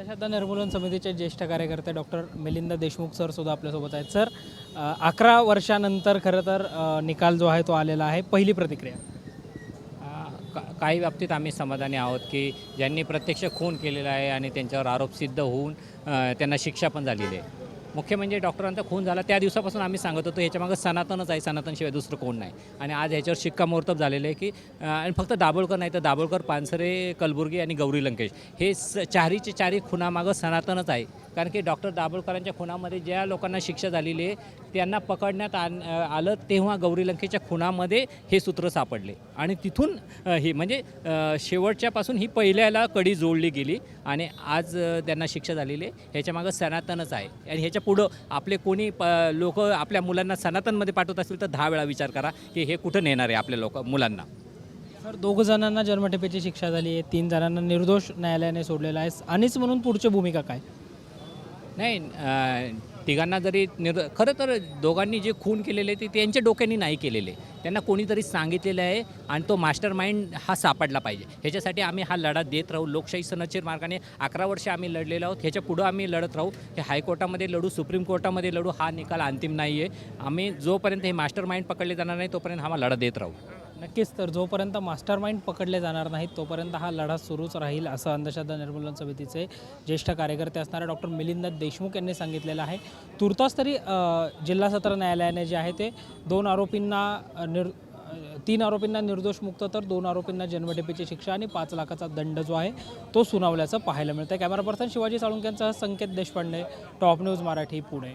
अंधश्रद्धा निर्मूलन समितीचे ज्येष्ठ कार्यकर्ते डॉक्टर मिलिंद देशमुख सर सुद्धा आपल्यासोबत आहेत. सर अकरा वर्षानंतर खरं तर निकाल जो आहे तो आलेला आहे. पहिली प्रतिक्रिया? का- काही बाबतीत आम्ही समाधानी आहोत की ज्यांनी प्रत्यक्ष खून केलेला आहे आणि त्यांच्यावर आरोप सिद्ध होऊन त्यांना शिक्षा पण झालेली आहे. मुख्य म्हणजे डॉक्टरांचा खून झाला त्या दिवसापासून आम्ही सांगत होतो ह्याच्यामागं सनातनच आहे सनातनशिवाय दुसरं कोण नाही. आणि आज ह्याच्यावर शिक्कामोर्तब झालेलं आहे की आणि फक्त दाभोळकर नाही तर दाभोळकर पानसरे कलबुर्गी आणि गौरी लंकेश. हे स चारीचे चारी खुनामागं सनातनच आहे. कारण की डॉक्टर दाभोळकरांच्या खुनामध्ये ज्या लोकांना शिक्षा झालेली आहे त्यांना पकडण्यात आण आलं तेव्हा गौरी लंकेच्या खुनामध्ये हे सूत्र सापडले. आणि तिथून हे म्हणजे शेवटच्यापासून ही पहिल्याला कडी जोडली गेली आणि आज त्यांना शिक्षा झालेली आहे. ह्याच्यामागं सनातनच आहे. आणि ह्याच्या पुढं आपले कोणी प लोक आपल्या मुलांना सनातनमध्ये पाठवत असतील तर दहा वेळा विचार करा की हे कुठं नेणार आहे आपल्या लोक मुलांना. सर दोघं जणांना जन्मठेपेची शिक्षा झाली आहे तीन जणांना निर्दोष न्यायालयाने सोडलेला आहे. आणिच म्हणून पुढची भूमिका काय? नाही तिघांना जरी निर खरं तर दोघांनी जे खून केलेले ते त्यांच्या डोक्याने नाही केलेले. त्यांना कोणीतरी सांगितलेलं आहे आणि तो मास्टर माइंड हा सापडला पाहिजे. ह्याच्यासाठी आम्ही हा लढा देत राहू. लोकशाही सनचेर मार्गाने अकरा वर्ष आम्ही लढलेलो आहोत. ह्याच्या पुढं आम्ही लढत राहू. हे हायकोर्टामध्ये लढू सुप्रीम कोर्टामध्ये लढू हा निकाल अंतिम नाही आहे आम्ही जोपर्यंत हे मास्टर माइंड पकडले जाणार नाही तोपर्यंत हा लढा देत राहू. नक्कीच तर जोपर्यंत मास्टर माइंड पकडले जाणार नाहीत तोपर्यंत हा लढा सुरूच राहील असं अंधश्रद्धा निर्मूलन समितीचे ज्येष्ठ कार्यकर्ते असणारे डॉक्टर मिलिंद देशमुख यांनी सांगितलेलं आहे. तुर्तास तरी जिल्हा सत्र न्यायालयाने जे आहे ते दोन आरोपींना निर् निर तीन आरोपींना निर्दोष मुक्त तर दोन आरोपींना जन्मठेपेची शिक्षा आणि पाच लाखाचा दंड जो आहे तो सुनावल्याचं पाहायला मिळतं कॅमेरा पर्सन शिवाजी साळुंक्यांचा संकेत देशपांडे टॉप न्यूज मराठी पुणे.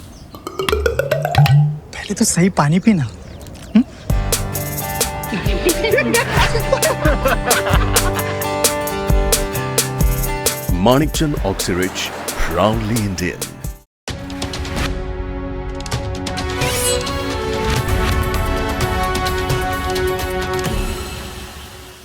पहले तो सही पानी पीना Manikchand Oxyrich, proudly Indian.